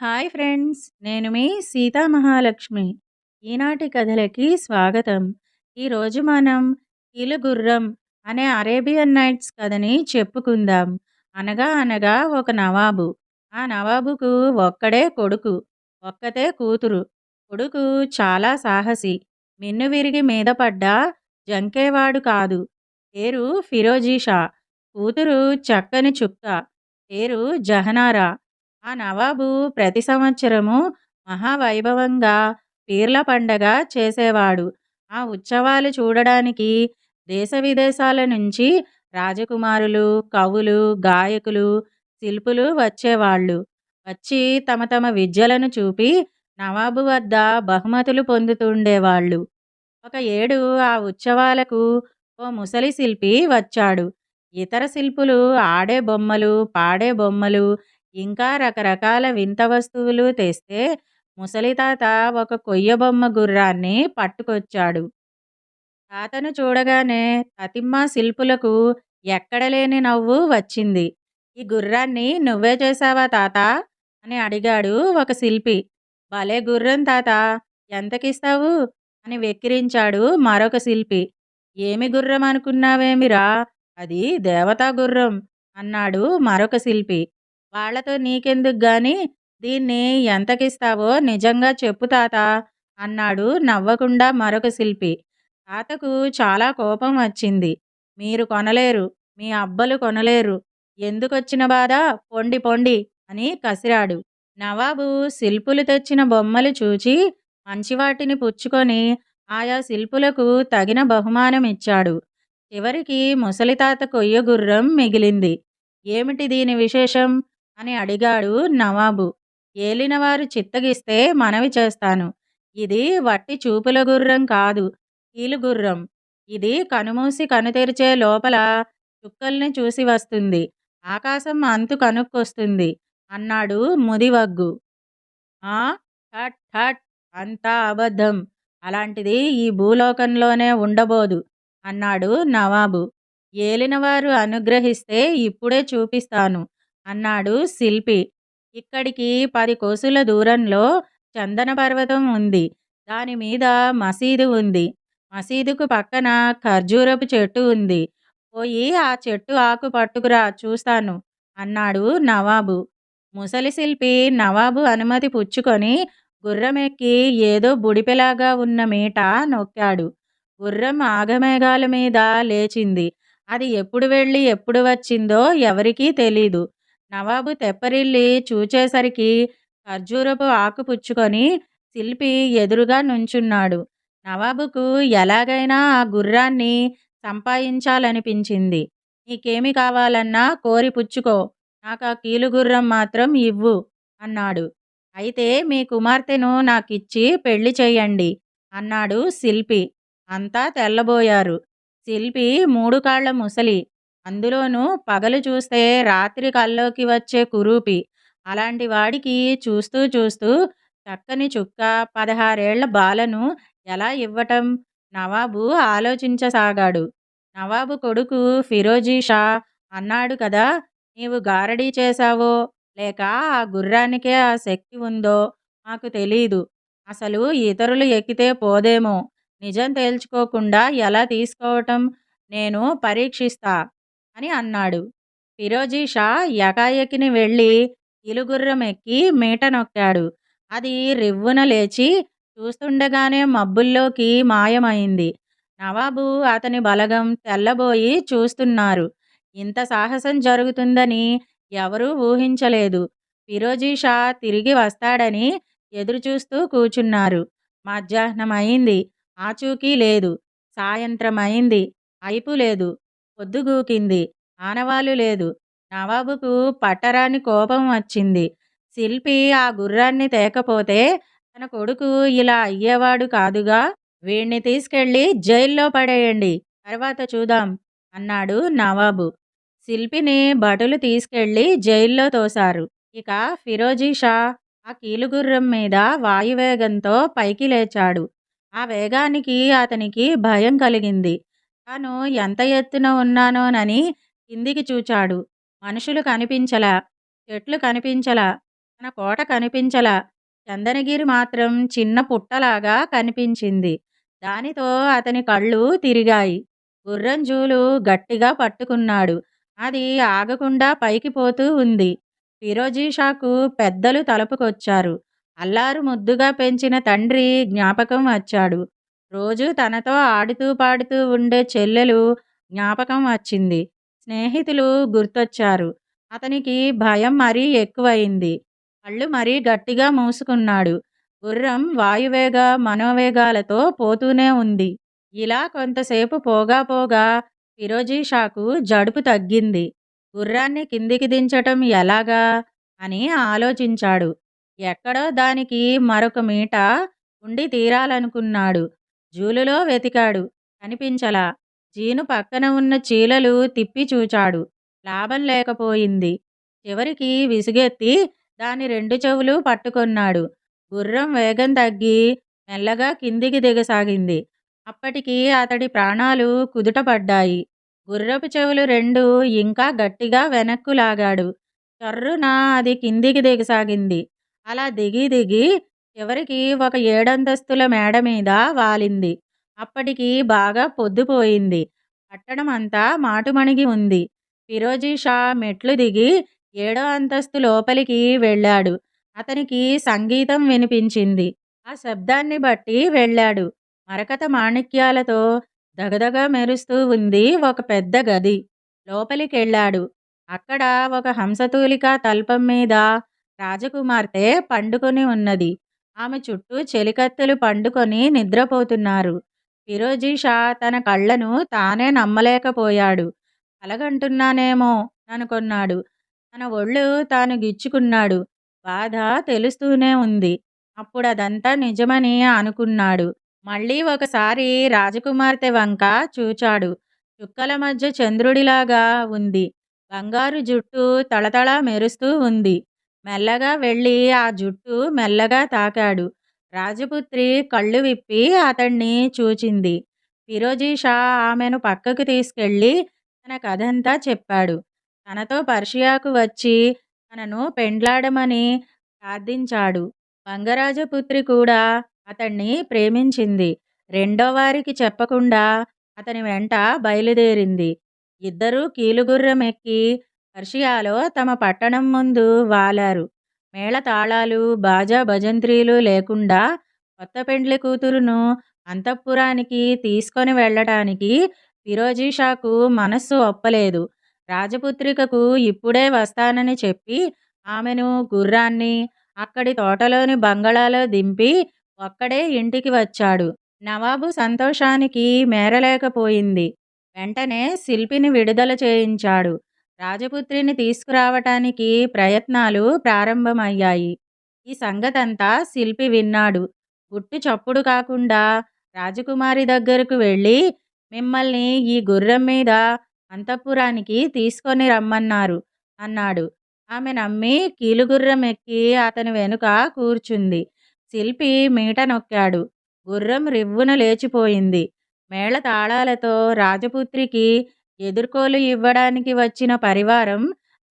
Hi friends నేను మీ సీతామహాలక్ష్మి ఈనాటి కథలకి స్వాగతం. ఈరోజు మనం కీలుగుర్రం అనే అరేబియన్ నైట్స్ కథని చెప్పుకుందాం. అనగా అనగా ఒక నవాబు. ఆ నవాబుకు ఒక్కడే కొడుకు ఒక్కతే కూతురు. కొడుకు చాలా సాహసి. మిన్ను విరిగి మీద పడ్డ జంకేవాడు కాదు. పేరు ఫిరోజీ షా కూతురు చక్కని చుక్క. పేరు జహనారా. ఆ నవాబు ప్రతి సంవత్సరము మహావైభవంగా పీర్ల పండగ చేసేవాడు. ఆ ఉత్సవాలు చూడడానికి దేశ విదేశాల నుంచి రాజకుమారులు కవులు గాయకులు శిల్పులు వచ్చేవాళ్ళు. వచ్చి తమ తమ విద్యలను చూపి నవాబు వద్ద బహుమతులు పొందుతుండేవాళ్ళు. ఒక ఏడు ఆ ఉత్సవాలకు ఓ ముసలి శిల్పి వచ్చాడు. ఇతర శిల్పులు ఆడే బొమ్మలు పాడే బొమ్మలు ఇంకా రకరకాల వింత వస్తువులు తెస్తే ముసలి తాత ఒక కొయ్య బొమ్మ గుర్రాన్ని పట్టుకొచ్చాడు. తాతను చూడగానే తతిమ్మ శిల్పులకు ఎక్కడలేని నవ్వు వచ్చింది. ఈ గుర్రాన్ని నువ్వే చేశావా తాత? అని అడిగాడు ఒక శిల్పి. భలే గుర్రం తాత ఎంతకిస్తావు? అని వెక్కిరించాడు మరొక శిల్పి. ఏమి గుర్రం అనుకున్నావేమిరా? అది దేవతా గుర్రం అన్నాడు మరొక శిల్పి. వాళ్ళతో నీకెందుకు గాని దీన్ని ఎంతకిస్తావో నిజంగా చెప్పు తాత అన్నాడు నవ్వకుండా మరొక శిల్పి. తాతకు చాలా కోపం వచ్చింది. మీరు కొనలేరు మీ అబ్బలు కొనలేరు. ఎందుకొచ్చిన బాధ? పొండి పొండి అని కసిరాడు. నవాబు శిల్పులు తెచ్చిన బొమ్మలు చూచి మంచివాటిని పుచ్చుకొని ఆయా శిల్పులకు తగిన బహుమానం ఇచ్చాడు. చివరికి ముసలితాత కొయ్య గుర్రం మిగిలింది. ఏమిటి దీని విశేషం? అని అడిగాడు నవాబు. ఏలినవారు చిత్తగిస్తే మనవి చేస్తాను. ఇది వట్టి చూపుల గుర్రం కాదు కీలుగుర్రం ఇది కనుమూసి కనుతెరిచే లోపల చుక్కల్ని చూసి వస్తుంది. ఆకాశం అంతు కనుక్కొస్తుంది. అన్నాడు ముదివగ్గు. ఆ ఠట్ ఠట్ అంతా అబద్ధం. అలాంటిది ఈ భూలోకంలోనే ఉండబోదు అన్నాడు నవాబు. ఏలినవారు అనుగ్రహిస్తే ఇప్పుడే చూపిస్తాను. అన్నాడు శిల్పి. ఇక్కడికి పది కోసుల దూరంలో చందన పర్వతం ఉంది. దాని మీద మసీదు ఉంది. మసీదుకు పక్కన ఖర్జూరపు చెట్టు ఉంది. పోయి ఆ చెట్టు ఆకు పట్టుకురా చూస్తాను అన్నాడు నవాబు. ముసలి శిల్పి నవాబు అనుమతి పుచ్చుకొని గుర్రమెక్కి ఏదో బుడిపెలాగా ఉన్న మీట నొక్కాడు. గుర్రం ఆగమేఘాల మీద లేచింది. అది ఎప్పుడు వెళ్ళి ఎప్పుడు వచ్చిందో ఎవరికీ తెలీదు. నవాబు తెప్పరిల్లి చూచేసరికి ఖర్జూరపు ఆకు పుచ్చుకొని శిల్పి ఎదురుగా నుంచున్నాడు. నవాబుకు ఎలాగైనా ఆ గుర్రాన్ని సంపాదించాలనిపించింది. నీకేమి కావాలన్నా కోరి పుచ్చుకో నాకు ఆ కీలుగుర్రం మాత్రం ఇవ్వు అన్నాడు. అయితే మీ కుమార్తెను నాకిచ్చి పెళ్ళి చేయండి అన్నాడు శిల్పి. అంతా తెల్లబోయారు. శిల్పి మూడు కాళ్ళ ముసలి అందులోనూ పగలు చూస్తే రాత్రి కల్లోకి వచ్చే కురూపి. అలాంటి వాడికి చూస్తూ చూస్తూ చక్కని చుక్క పదహారేళ్ళ బాలను ఎలా ఇవ్వటం? నవాబు ఆలోచించసాగాడు. నవాబు కొడుకు ఫిరోజీ షా అన్నాడు కదా నీవు గారడీ చేశావో? లేక ఆ గుర్రానికే ఆ శక్తి ఉందో? మాకు తెలీదు. అసలు ఇతరులు ఎక్కితే పోదేమో? నిజం తేల్చుకోకుండా ఎలా తీసుకోవటం? నేను పరీక్షిస్తా. అని అన్నాడు. ఫిరోజీ షా ఎకాయకిని వెళ్ళి ఇలుగుర్రం ఎక్కి మీట నొక్కాడు. అది రివ్వున లేచి చూస్తుండగానే మబ్బుల్లోకి మాయమైంది. నవాబు అతని బలగం తెల్లబోయి చూస్తున్నారు. ఇంత సాహసం జరుగుతుందని ఎవరూ ఊహించలేదు. ఫిరోజీ షా తిరిగి వస్తాడని ఎదురుచూస్తూ కూచున్నారు. మధ్యాహ్నం అయింది ఆచూకీ లేదు. సాయంత్రం అయింది అయిపు లేదు. పొద్దుగూకింది. ఆనవాలు లేదు. నవాబుకు పట్టరాని కోపం వచ్చింది. శిల్పి ఆ గుర్రాన్ని తేకపోతే తన కొడుకు ఇలా అయ్యేవాడు కాదుగా. వీణ్ణి తీసుకెళ్ళి జైల్లో పడేయండి. తర్వాత చూద్దాం అన్నాడు నవాబు. శిల్పిని భటులు తీసుకెళ్ళి జైల్లో తోశారు. ఇక ఫిరోజీ షా ఆ కీలుగుర్రం మీద వాయువేగంతో పైకి లేచాడు. ఆ వేగానికి అతనికి భయం కలిగింది. తాను ఎంత ఎత్తున ఉన్నానోనని కిందికి చూచాడు. మనుషులు కనిపించలా చెట్లు కనిపించలా తన కోట కనిపించలా. చందనగిరి మాత్రం చిన్న పుట్టలాగా కనిపించింది. దానితో అతని కళ్ళు తిరిగాయి. గుర్రంజూలు గట్టిగా పట్టుకున్నాడు. అది ఆగకుండా పైకి పోతూ ఉంది. ఫిరోజీషాకు పెద్దలు తలుపుకొచ్చారు. అల్లారు ముద్దుగా పెంచిన తండ్రి జ్ఞాపకం వచ్చాడు. రోజు తనతో ఆడుతూ పాడుతూ ఉండే చెల్లెలు జ్ఞాపకం వచ్చింది. స్నేహితులు గుర్తొచ్చారు. అతనికి భయం మరీ ఎక్కువయింది కళ్ళు మరీ గట్టిగా మూసుకున్నాడు. గుర్రం వాయువేగ మనోవేగాలతో పోతూనే ఉంది. ఇలా కొంతసేపు పోగా పోగా ఫిరోజీ షాకు జడుపు తగ్గింది. గుర్రాన్ని కిందికి దించటం ఎలాగా? అని ఆలోచించాడు. ఎక్కడో దానికి మరొక మీట ఉండి తీరాలనుకున్నాడు. జూలులో వెతికాడు. కనిపించలా. జీను పక్కన ఉన్న చీలలు తిప్పి చూచాడు. లాభం లేకపోయింది. చివరికి విసుగెత్తి దాని రెండు చెవులు పట్టుకొన్నాడు. గుర్రం వేగం తగ్గి మెల్లగా కిందికి దిగసాగింది. అప్పటికి అతడి ప్రాణాలు కుదుటపడ్డాయి. గుర్రపు చెవులు రెండు ఇంకా గట్టిగా వెనక్కు లాగాడు. చర్రున అది కిందికి దిగసాగింది. అలా దిగి దిగి చివరికి ఒక ఏడంతస్తుల మేడ మీద వాలింది. అప్పటికి బాగా పొద్దుపోయింది పట్టణం అంతా మాటుమణిగి ఉంది. ఫిరోజీ షా మెట్లు దిగి ఏడో అంతస్తు లోపలికి వెళ్ళాడు. అతనికి సంగీతం వినిపించింది. ఆ శబ్దాన్ని బట్టి వెళ్ళాడు. మరకత మాణిక్యాలతో దగదగ మెరుస్తూ ఉంది ఒక పెద్ద గది. లోపలికెళ్ళాడు. అక్కడ ఒక హంసతూలిక తల్పం మీద రాజకుమార్తె పండుకొని ఉన్నది. ఆమె చుట్టూ చెలికత్తెలు పండుకొని నిద్రపోతున్నారు. ఫిరోజీ షా తన కళ్ళను తానే నమ్మలేకపోయాడు. కలగంటున్నానేమో అనుకున్నాడు. తన ఒళ్ళు తాను గిచ్చుకున్నాడు. బాధ తెలుస్తూనే ఉంది. అప్పుడు అదంతా నిజమని అనుకున్నాడు. మళ్ళీ ఒకసారి రాజకుమార్తె వంక చూచాడు. చుక్కల మధ్య చంద్రుడిలాగా ఉంది. బంగారు జుట్టు తళతళ మెరుస్తూ ఉంది. మెల్లగా వెళ్ళి ఆ జుట్టు మెల్లగా తాకాడు. రాజపుత్రి కళ్ళు విప్పి అతన్ని చూచింది. ఫిరోజీ షా ఆమెను పక్కకు తీసుకెళ్ళి తన కథంతా చెప్పాడు. తనతో పర్షియాకు వచ్చి తనను పెండ్లాడమని ప్రార్థించాడు. బంగరాజపుత్రి కూడా అతన్ని ప్రేమించింది. రెండో వారికి చెప్పకుండా అతని వెంట బయలుదేరింది. ఇద్దరూ కీలుగుర్రం ఎక్కి పర్షియాలో తమ పట్టణం ముందు వాలారు. మేళతాళాలు బాజా భజంత్రీలు లేకుండా కొత్త పెండ్లి కూతురును అంతఃపురానికి తీసుకొని వెళ్ళటానికి ఫిరోజీషాకు మనస్సు ఒప్పలేదు. రాజపుత్రికకు ఇప్పుడే వస్తానని చెప్పి ఆమెను గుర్రాన్ని అక్కడి తోటలోని బంగళాలో దింపి ఒక్కడే ఇంటికి వచ్చాడు. నవాబు సంతోషానికి మేరలేకపోయింది. వెంటనే శిల్పిని విడుదల చేయించాడు. రాజపుత్రిని తీసుకురావటానికి ప్రయత్నాలు ప్రారంభమయ్యాయి. ఈ సంగతంతా శిల్పి విన్నాడు. గుట్టు చప్పుడు కాకుండా రాజకుమారి దగ్గరకు వెళ్ళి మిమ్మల్ని ఈ గుర్రం మీద అంతఃపురానికి తీసుకొని రమ్మన్నారు అన్నాడు. ఆమె నమ్మి కీలుగుర్రం ఎక్కి అతని వెనుక కూర్చుంది. శిల్పి మీట నొక్కాడు. గుర్రం రివ్వున లేచిపోయింది. మేళ తాళాలతో రాజపుత్రికి ఎదుర్కోలు ఇవ్వడానికి వచ్చిన పరివారం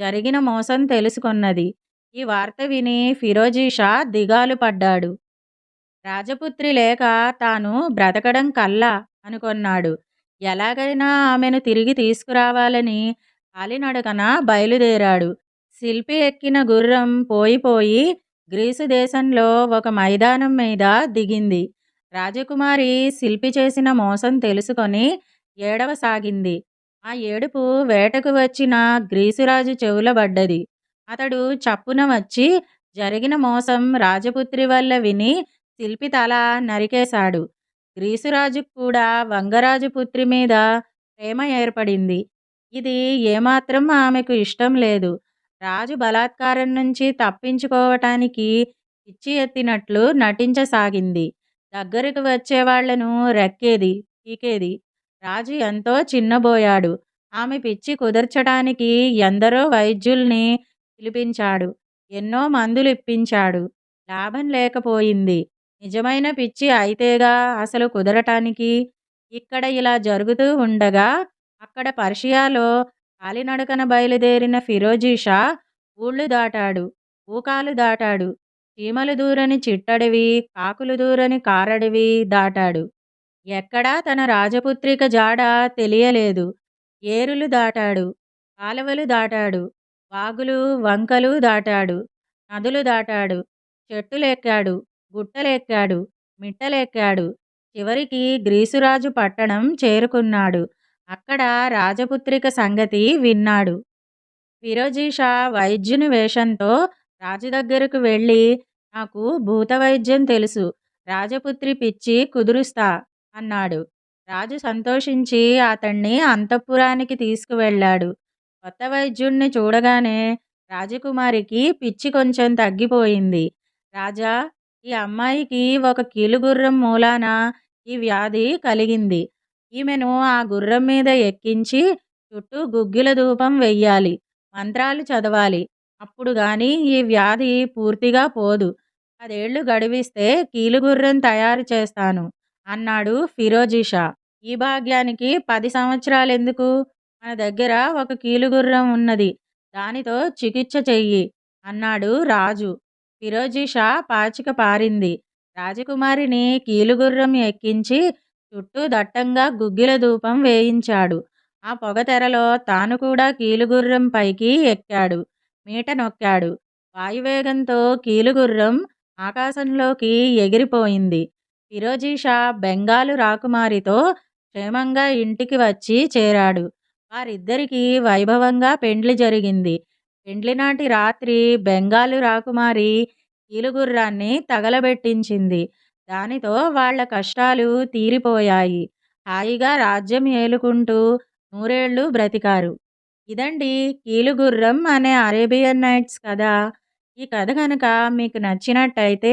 జరిగిన మోసం తెలుసుకొన్నది. ఈ వార్త విని ఫిరోజీ షా దిగాలు పడ్డాడు. రాజపుత్రి లేక తాను బ్రతకడం కల్లా అనుకొన్నాడు. ఎలాగైనా ఆమెను తిరిగి తీసుకురావాలని కాలినడకన బయలుదేరాడు. శిల్పి ఎక్కిన గుర్రం పోయిపోయి గ్రీసు దేశంలో ఒక మైదానం మీద దిగింది. రాజకుమారి శిల్పి చేసిన మోసం తెలుసుకొని ఏడవసాగింది. ఆ ఏడుపు వేటకు వచ్చిన గ్రీసురాజు చెవులబడ్డది అతడు చప్పున వచ్చి జరిగిన మోసం రాజపుత్రి వల్ల విని శిల్పి తల నరికేశాడు. గ్రీసురాజుకు కూడా వంగరాజు పుత్రి మీద ప్రేమ ఏర్పడింది. ఇది ఏమాత్రం ఆమెకు ఇష్టం లేదు. రాజు బలాత్కారం నుంచి తప్పించుకోవటానికి పిచ్చి ఎత్తినట్లు నటించసాగింది. దగ్గరకు వచ్చేవాళ్ళను రెక్కేది పీకేది. రాజు ఎంతో చిన్నబోయాడు. ఆమె పిచ్చి కుదర్చడానికి ఎందరో వైద్యుల్ని పిలిపించాడు. ఎన్నో మందులు ఇప్పించాడు లాభం లేకపోయింది. నిజమైన పిచ్చి అయితేగా అసలు కుదరటానికి ఇక్కడ ఇలా జరుగుతూ ఉండగా అక్కడ పర్షియాలో కాలినడకన బయలుదేరిన ఫిరోజీ షా ఊళ్ళు దాటాడు. ఊకాలు దాటాడు. చీమలు దూరని చిట్టడివి కాకులు దూరని కారడివి దాటాడు. ఎక్కడా తన రాజపుత్రిక జాడ తెలియలేదు. ఏరులు దాటాడు కాలువలు దాటాడు వాగులు వంకలు దాటాడు నదులు దాటాడు చెట్టులెక్కాడు గుట్టలెక్కాడు మిట్టలెక్కాడు. చివరికి గ్రీసురాజు పట్టణం చేరుకున్నాడు. అక్కడ రాజపుత్రిక సంగతి విన్నాడు. ఫిరోజీషా వైద్యుని వేషంతో రాజు దగ్గరకు వెళ్ళి నాకు భూత వైద్యం తెలుసు. రాజపుత్రి పిచ్చి కుదురుస్తా. అన్నాడు. రాజు సంతోషించి అతన్ని అంతఃపురానికి తీసుకువెళ్ళాడు. కొత్త వైద్యుణ్ణి చూడగానే రాజకుమారికి పిచ్చి కొంచెం తగ్గిపోయింది. రాజా ఈ అమ్మాయికి ఒక కీలుగుర్రం మూలాన ఈ వ్యాధి కలిగింది. ఈమెను ఆ గుర్రం మీద ఎక్కించి చుట్టూ గుగ్గిల ధూపం వెయ్యాలి. మంత్రాలు చదవాలి. అప్పుడు గాని ఈ వ్యాధి పూర్తిగా పోదు. పదేళ్ళు గడివిస్తే కీలుగుర్రం తయారు చేస్తాను. అన్నాడు ఫిరోజీషా. ఈ భాగ్యానికి పది సంవత్సరాలెందుకు? మన దగ్గర ఒక కీలుగుర్రం ఉన్నది. దానితో చికిత్స చెయ్యి అన్నాడు రాజు. ఫిరోజీషా పాచిక పారింది. రాజకుమారిని కీలుగుర్రం ఎక్కించి చుట్టూ దట్టంగా గుగ్గిల ధూపం వేయించాడు. ఆ పొగతెరలో తాను కూడా కీలుగుర్రం పైకి ఎక్కాడు. మీట నొక్కాడు. వాయువేగంతో కీలుగుర్రం ఆకాశంలోకి ఎగిరిపోయింది. ఫిరోజీషా బెంగాలు రాకుమారితో క్షేమంగా ఇంటికి వచ్చి చేరాడు. వారిద్దరికీ వైభవంగా పెండ్లి జరిగింది. పెండ్లి నాటి రాత్రి బెంగాలు రాకుమారి కీలుగుర్రాన్ని తగలబెట్టించింది. దానితో వాళ్ళ కష్టాలు తీరిపోయాయి. హాయిగా రాజ్యం ఏలుకుంటూ నూరేళ్ళు బ్రతికారు. ఇదండి కీలుగుర్రం అనే అరేబియన్ నైట్స్ కథ ఈ కథ కనుక మీకు నచ్చినట్టయితే